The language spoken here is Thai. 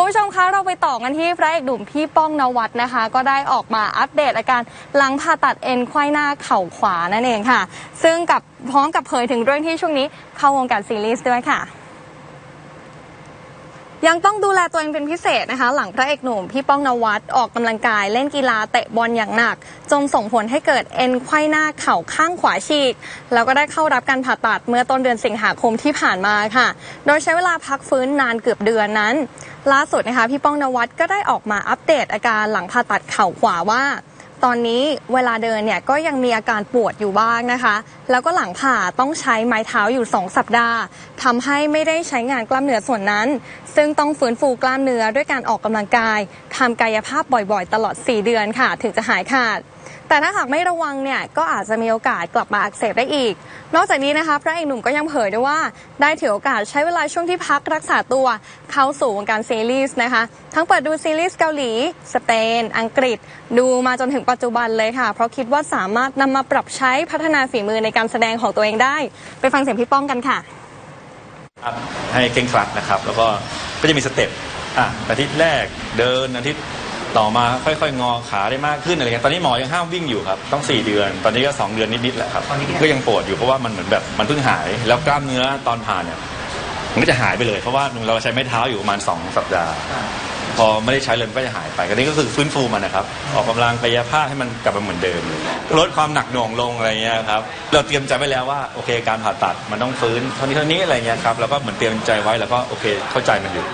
คุณผู้ชมคะเราไปต่อกันที่พระเอกหนุ่มพี่ป้องนวัดนะคะ ก็ได้ออกมาอัปเดตอาการหลังผ่าตัดเอ็นไขว้หน้าเข่าขวานั่นเองค่ะ ซึ่งกับพร้อมกับเผยถึงเรื่องที่ช่วงนี้เข้าวงการซีรีส์ด้วยค่ะยังต้องดูแลตัวเองเป็นพิเศษนะคะ หลังพระเอกหนุ่มพี่ป้องนวัดออกกำลังกายเล่นกีฬาเตะบอลอย่างหนัก จนส่งผลให้เกิดเอ็นไขว้หน้าเข่าข้างขวาฉีก แล้วก็ได้เข้ารับการผ่าตัดเมื่อต้นเดือนสิงหาคมที่ผ่านมาค่ะ โดยใช้เวลาพักฟื้นนานเกือบเดือนนั้น ล่าสุดนะคะพี่ป้องนวัดก็ได้ออกมาอัปเดตอาการหลังผ่าตัดเข่าขวาว่าตอนนี้เวลาเดินเนี่ยก็ยังมีอาการปวดอยู่บ้างนะคะ แล้วก็หลังผ่าต้องใช้ไม้เท้าอยู่ 2 สัปดาห์ทำให้ไม่ได้ใช้งานกล้ามเนื้อส่วนนั้น ซึ่งต้องฟื้นฟูกล้ามเนื้อด้วยการออกกำลังกายทำกายภาพบ่อยๆ ตลอด 4 เดือนค่ะ ถึงจะหายขาด แต่ถ้าหากไม่ระวังเนี่ยก็อาจจะมีโอกาสกลับมาอักเสบได้อีก นอกจากนี้นะคะพระเอกหนุ่มก็ยังเผยด้วยว่าได้ถือโอกาสใช้เวลาช่วงที่พักรักษาตัวเข้าสู่วงการซีรีส์นะคะ ทั้งเปิดดูซีรีส์เกาหลี สเปน อังกฤษ ดูมาจนถึงปัจจุบันเลยค่ะ เพราะคิดว่าสามารถนำมาปรับใช้พัฒนาฝีมือในการแสดงของตัวเองได้ ไปฟังเสียงพี่ป้องกันค่ะให้เก่งครัดนะครับ แล้วก็ก็จะมีสเต็ปอะอาทิตย์แรกเดินอาทิตย์ ต่อมาค่อยๆ งอขาได้มากขึ้นอะไรเงี้ยตอนนี้หมอยังห้ามวิ่งอยู่ครับต้อง 4 เดือน ตอนนี้ก็ 2 เดือนนิดๆแหละครับ ก็ยังปวดอยู่เพราะว่ามันเหมือนแบบมันเพิ่งหาย แล้วกล้ามเนื้อตอนผ่านเนี่ยมันก็จะหายไปเลยเพราะว่าเราใช้ไม้เท้าอยู่ประมาณ 2 สัปดาห์ พอไม่ได้ใช้เลยมันก็จะหายไปก็นี่ก็คือฟื้นฟูมันนะครับ ออกกำลังกายภาพให้มันกลับมาเหมือนเดิม ลดความหนักหน่วงลงอะไรเงี้ยครับเราเตรียมใจไว้แล้วว่าโอเคการผ่าตัดมันต้องฟื้นเท่านี้เท่านี้อะไรเงี้ยครับแล้วก็เหมือนเตรียมใจไว้แล้วก็โอเคเข้าใจมันอยู่